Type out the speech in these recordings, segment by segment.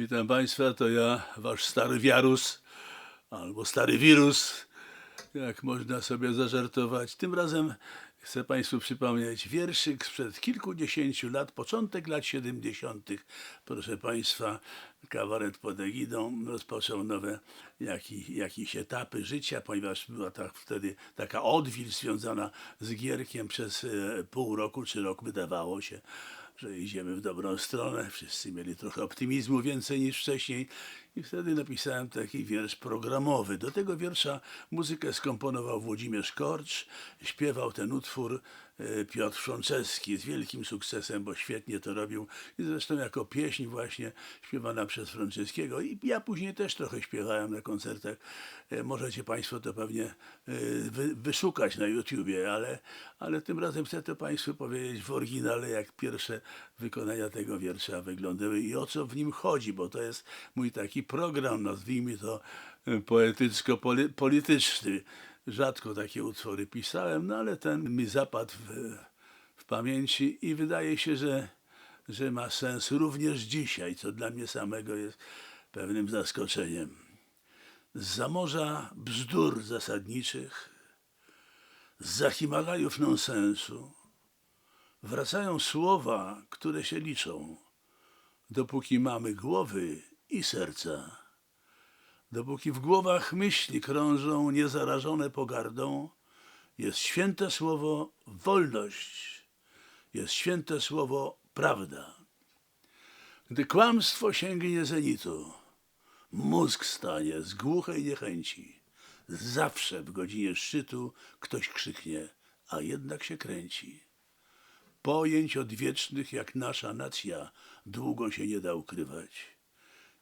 Witam Państwa, to ja, Wasz stary wiarus, albo stary wirus, jak można sobie zażartować. Tym razem chcę Państwu przypomnieć wierszyk sprzed kilkudziesięciu lat, początek lat 70. Proszę Państwa, kabaret pod egidą rozpoczął nowe jaki, jakieś etapy życia, ponieważ była tak wtedy taka odwilż związana z Gierkiem przez e, pół roku czy rok wydawało się że idziemy w dobrą stronę. Wszyscy mieli trochę optymizmu więcej niż wcześniej. I wtedy napisałem taki wiersz programowy. Do tego wiersza muzykę skomponował Włodzimierz Korcz. Śpiewał ten utwór e, Piotr Frączewski z wielkim sukcesem, bo świetnie to robił. I zresztą jako pieśń właśnie śpiewana przez Frączewskiego. I ja później też trochę śpiewałem na koncertach. E, Możecie Państwo to pewnie e, wy, wyszukać na YouTubie, ale, ale tym razem chcę to Państwu powiedzieć w oryginale, jak pierwsze wykonania tego wiersza wyglądały i o co w nim chodzi, bo to jest mój taki program, nazwijmy to e, poetycko-polityczny. Rzadko takie utwory pisałem, no ale ten mi zapadł w, w pamięci i wydaje się, że, że ma sens również dzisiaj, co dla mnie samego jest pewnym zaskoczeniem. Z zamorza bzdur zasadniczych, z Himalajów nonsensu, wracają słowa, które się liczą, dopóki mamy głowy i serca. Dopóki w głowach myśli krążą niezarażone pogardą, jest święte słowo wolność, jest święte słowo prawda. Gdy kłamstwo sięgnie zenitu, mózg stanie z głuchej niechęci. Zawsze w godzinie szczytu ktoś krzyknie, a jednak się kręci. Pojęć odwiecznych jak nasza nacja długo się nie da ukrywać.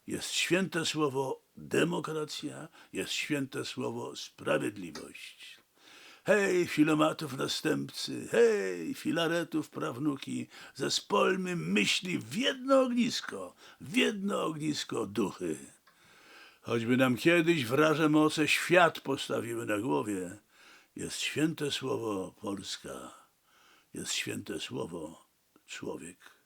Jest święte słowo demokracja, jest święte słowo sprawiedliwość. Hej, filomatów następcy, hej, filaretów prawnuki, zespolmy myśli w jedno ognisko, w jedno ognisko duchy. Choćby nam kiedyś wraże moce świat postawiły na głowie, jest święte słowo Polska, jest święte słowo człowiek.